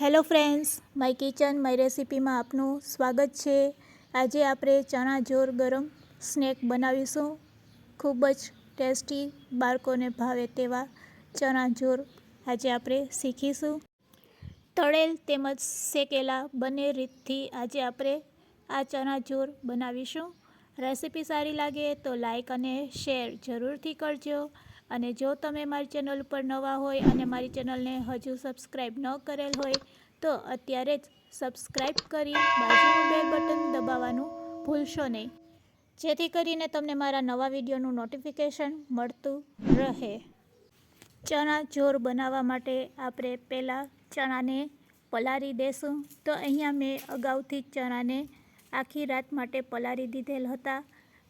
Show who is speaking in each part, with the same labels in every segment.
Speaker 1: Hello friends, my kitchen, my રેસિપીમાં આપનું સ્વાગત છે. આજે આપણે ચણા જોર ગરમ સ્નેક બનાવીશું. ખૂબ જ ટેસ્ટી બાળકોને ભાવે તેવા ચણા જોર આજે આપણે શીખીશું. તળેલ તેમજ શેકેલા બંને રીતથી આજે આપણે આ ચણા જોર બનાવીશું. રેસીપી સારી લાગે તો લાઈક અને શેર જરૂરથી કરજો. અને જો તમે મારી ચેનલ ઉપર નવા હોય અને મારી ચેનલને હજુ સબસ્ક્રાઈબ ન કરેલ હોય, તો અત્યારે જ સબસ્ક્રાઈબ કરી બાજુનું બે બટન દબાવવાનું ભૂલશો નહીં. જેથી કરીને તમને મારા નવા વિડીયોનું નોટિફિકેશન મળતું રહે. ચણા જોર બનાવવા માટે આપણે પહેલાં ચણાને પલાળી દેશું. તો અહીંયા મેં અગાઉથી ચણાને આખી રાત માટે પલાળી દીધેલ હતા.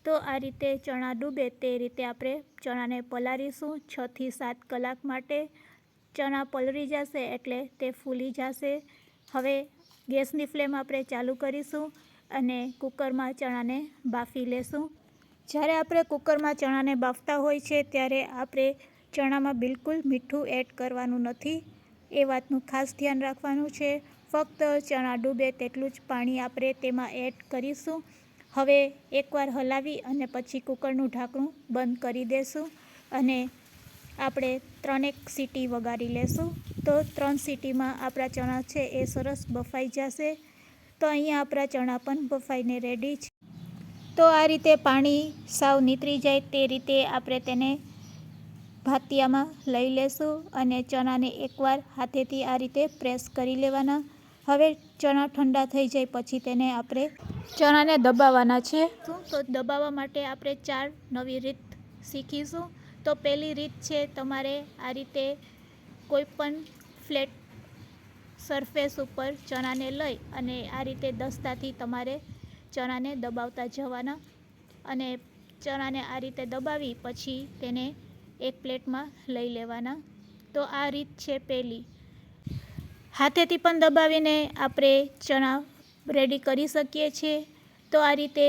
Speaker 1: તો આ રીતે ચણા ડૂબે તે રીતે આપણે ચણાને પલાળીશું. છથી સાત કલાક માટે ચણા પલળી જશે એટલે તે ફૂલી જશે. હવે ગેસની ફ્લેમ આપણે ચાલુ કરીશું અને કુકરમાં ચણાને બાફી લેશું. જ્યારે આપણે કુકરમાં ચણાને બાફતા હોય છે ત્યારે આપણે ચણામાં બિલકુલ મીઠું એડ કરવાનું નથી. એ વાતનું ખાસ ધ્યાન રાખવાનું છે. ફક્ત ચણા ડૂબે તેટલું જ પાણી આપણે તેમાં એડ કરીશું. હવે એકવાર હલાવી અને પછી કુકરનું ઢાંકણું બંધ કરી દેશું અને આપણે ત્રણેક સીટી વગાડી લેશું. તો ત્રણ સીટીમાં આપણા ચણા છે એ સરસ બફાઈ જશે. તો અહીંયા આપણા ચણા પણ બફાઈને રેડી છે. તો આ રીતે પાણી સાવ નીતરી જાય તે રીતે આપણે તેને ભાતિયામાં લઈ લેશું અને ચણાને એકવાર હાથેથી આ રીતે પ્રેસ કરી લેવાના. હવે ચણા ઠંડા થઈ જાય પછી તેને આપણે ચણાને દબાવવાના છે. તો દબાવવા માટે આપણે ચાર નવી રીત શીખીશું. તો પહેલી રીત છે તમારે આ રીતે કોઈ પણ ફ્લેટ સરફેસ ઉપર ચણાને લઈ અને આ રીતે દસ્તાથી તમારે ચણાને દબાવતા જવાના. અને ચણાને આ રીતે દબાવી પછી તેને એક પ્લેટમાં લઈ લેવાના. તો આ રીત છે પહેલી. હાથેથી પણ દબાવીને આપણે ચણા રેડી કરી શકીએ છીએ. તો આ રીતે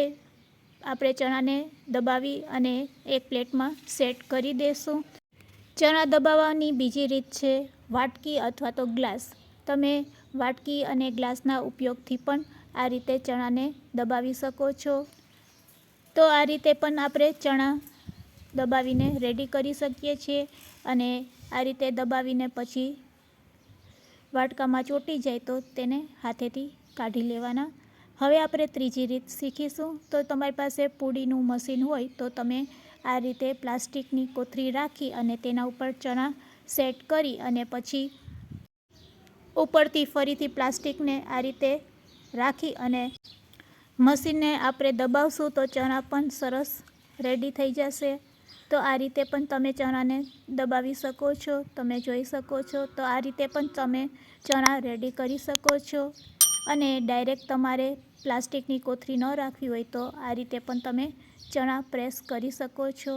Speaker 1: આપણે ચણાને દબાવી અને એક પ્લેટમાં સેટ કરી દઈશું ચણા દબાવવાની બીજી રીત છે વાટકી અથવા તો ગ્લાસ. તમે વાટકી અને ગ્લાસના ઉપયોગથી પણ આ રીતે ચણાને દબાવી શકો છો. તો આ રીતે પણ આપણે ચણા દબાવીને રેડી કરી શકીએ છીએ અને આ રીતે દબાવીને પછી વાટકામાં ચોંટી જાય તો તેને હાથેથી કાઢી લેવાના. હવે આપણે ત્રીજી રીત શીખીશું. તો તમારી પાસે પૂડીનું મશીન હોય તો તમે આ રીતે પ્લાસ્ટિકની કોથળી રાખી અને તેના ઉપર ચણા સેટ કરી અને પછી ઉપરથી ફરીથી પ્લાસ્ટિકને આ રીતે રાખી અને મશીનને આપણે દબાવશું તો ચણા પણ સરસ રેડી થઈ જશે. તો આ રીતે પણ તમે ચણાને દબાવી શકો છો, તમે જોઈ શકો છો. તો આ રીતે પણ તમે ચણા રેડી કરી શકો છો. અને ડાયરેક્ટ તમારે પ્લાસ્ટિકની કોથળી ન રાખવી હોય તો આ રીતે પણ તમે ચણા પ્રેસ કરી શકો છો.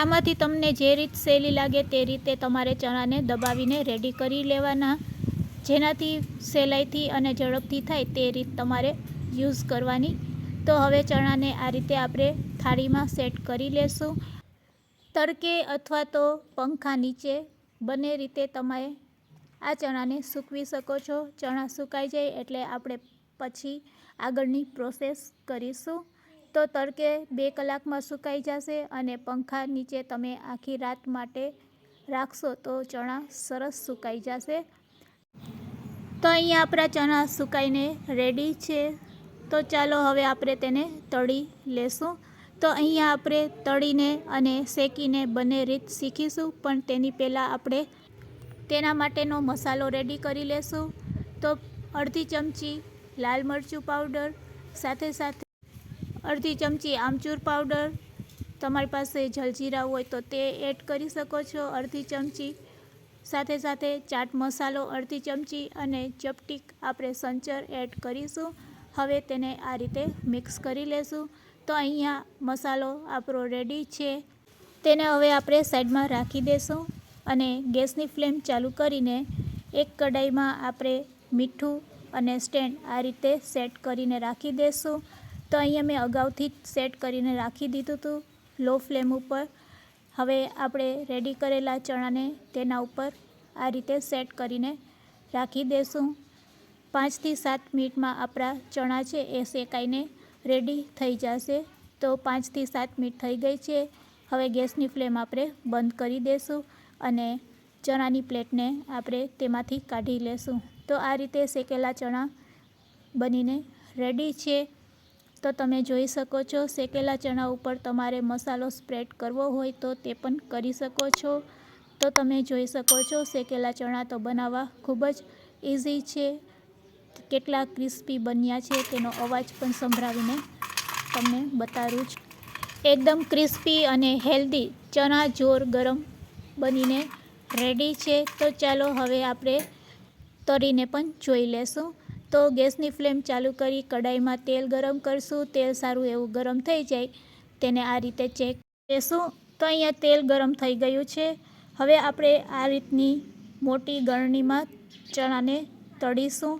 Speaker 1: આમાંથી તમને જે રીત સહેલી લાગે તે રીતે તમારે ચણાને દબાવીને રેડી કરી લેવાના. જેનાથી સહેલાઈથી અને ઝડપથી થાય તે રીત તમારે યુઝ કરવાની. તો હવે ચણાને આ રીતે આપણે થાળીમાં સેટ કરી લેશું. તડકે અથવા તો પંખા નીચે બંને રીતે તમે આ ચણાને સૂકવી શકો છો. ચણા સુકાઈ જાય એટલે આપણે પછી આગળની પ્રોસેસ કરીશું. તો તડકે બે કલાકમાં સુકાઈ જશે અને પંખા નીચે તમે આખી રાત માટે રાખશો તો ચણા સરસ સુકાઈ જશે. તો અહીંયા આપણા ચણા સુકાઈને રેડી છે. તો ચાલો હવે આપણે તેને તળી લેશું. તો અહીંયા આપણે તળીને અને શેકીને બંને રીત શીખીશું, પણ તેની પહેલાં આપણે તેના માટેનો મસાલો રેડી કરી લેશું. તો અડધી ચમચી લાલ મરચું પાવડર, સાથે સાથે અડધી ચમચી આમચૂર પાવડર. તમારી પાસે જલજીરા હોય તો તે એડ કરી શકો છો. અડધી ચમચી, સાથે સાથે ચાટ મસાલો અડધી ચમચી અને ચપટીક આપણે સંચર એડ કરીશું. હવે તેને આ રીતે મિક્સ કરી લેશું. તો અહીંયા મસાલો આપણો રેડી છે. તેને હવે આપણે સાઈડમાં રાખી દઈશું અને ગેસની ફ્લેમ ચાલુ કરીને એક કઢાઈમાં આપણે મીઠું અને સ્ટેન્ડ આ રીતે સેટ કરીને રાખી દઈશું તો અહીંયા મેં અગાઉથી જ સેટ કરીને રાખી દીધું હતું લો ફ્લેમ ઉપર. હવે આપણે રેડી કરેલા ચણાને તેના ઉપર આ રીતે સેટ કરીને રાખી દેશું. પાંચથી સાત મિનિટમાં આપણા ચણા છે એ શેકાઈને રેડી થઈ જશે. તો પાંચથી સાત મિનિટ થઈ ગઈ છે. હવે ગેસની ફ્લેમ આપણે બંધ કરી દઈશું અને ચણાની પ્લેટને આપણે તેમાંથી કાઢી લેશું. તો આ રીતે શેકેલા ચણા બનીને રેડી છે. તો તમે જોઈ શકો છો, શેકેલા ચણા ઉપર તમારે મસાલો સ્પ્રેડ કરવો હોય તો તે પણ કરી શકો છો. તો તમે જોઈ શકો છો, શેકેલા ચણા તો બનાવવા ખૂબ જ ઇઝી છે. કેટલા ક્રિસ્પી બન્યા છે તેનો અવાજ પણ સંભળાવીને તમને બતાવું છું. એકદમ ક્રિસ્પી અને હેલ્ધી ચણા જોર ગરમ બનીને રેડી છે. તો ચાલો હવે આપણે તળીને પણ જોઈ લેશું. તો ગેસની ફ્લેમ ચાલુ કરી કડાઈમાં તેલ ગરમ કરશું. તેલ સારું એવું ગરમ થઈ જાય તેને આ રીતે ચેક લેશું તો અહીંયા તેલ ગરમ થઈ ગયું છે. હવે આપણે આ રીતની મોટી ગરણીમાં ચણાને તળીશું.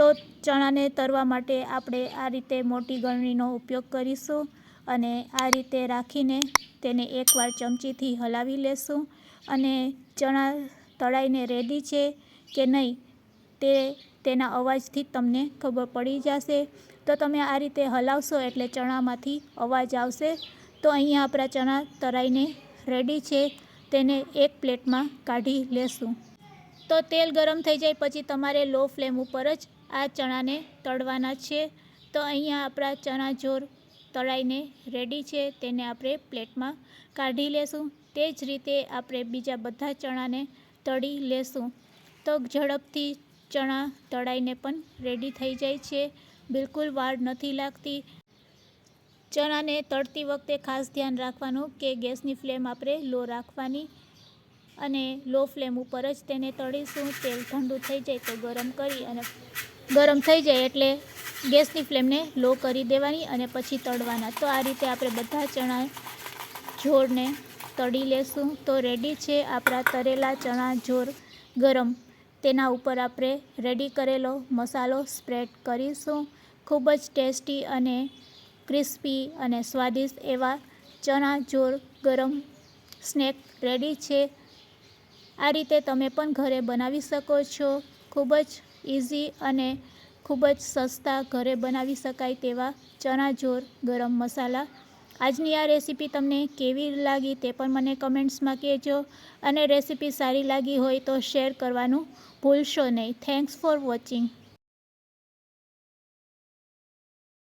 Speaker 1: તો ચણાને તળવા માટે આપણે આ રીતે મોટી ગળણીનો ઉપયોગ કરીશું અને આ રીતે રાખીને તેને એકવાર ચમચીથી હલાવી લેશું. અને ચણા તળાઈને રેડી છે કે નહીં તે તેના અવાજથી તમને ખબર પડી જશે. તો તમે આ રીતે હલાવશો એટલે ચણામાંથી અવાજ આવશે. તો અહીંયા આપણા ચણા તળાઈને રેડી છે. તેને એક પ્લેટમાં કાઢી લેશું. તો તેલ ગરમ થઈ જાય પછી તમારે લો ફ્લેમ ઉપર જ આ ચણાને તળવાના છે. તો અહીંયા આપણા ચણા જોર તળાઈને રેડી છે. તેને આપણે પ્લેટમાં કાઢી લેશું. તે જ રીતે આપણે બીજા બધા ચણાને તળી લેશું. તો ઝડપથી ચણા તળાઈને પણ રેડી થઈ જાય છે. બિલકુલ વાર નથી લાગતી. ચણાને તળતી વખતે ખાસ ધ્યાન રાખવાનું કે ગેસની ફ્લેમ આપણે લો રાખવાની અને લો ફ્લેમ ઉપર જ તેને તળીશું. તેલ ઠંડુ થઈ જાય તો ગરમ કરી અને ગરમ થઈ જાય એટલે ગેસની ફ્લેમને લો કરી દેવાની અને પછી તળવાના. તો આ રીતે આપણે બધા ચણા જોરને તળી લેશું. તો રેડી છે આપણા તરેલા ચણા જોર ગરમ. તેના ઉપર આપણે રેડી કરેલો મસાલો સ્પ્રેડ કરીશું. ખૂબ જ ટેસ્ટી અને ક્રિસ્પી અને સ્વાદિષ્ટ એવા ચણા જોર ગરમ સ્નેક રેડી છે. આ રીતે તમે પણ ઘરે બનાવી શકો છો. ખૂબ જ ઇઝી અને ખૂબ જ સસ્તા ઘરે બનાવી શકાય તેવા ચણા જોર ગરમ મસાલા. આજની આ રેસીપી તમને કેવી લાગી તે પણ મને કમેન્ટ્સમાં કહેજો અને રેસીપી સારી લાગી હોય તો શેર કરવાનું ભૂલશો નહીં. Thanks for watching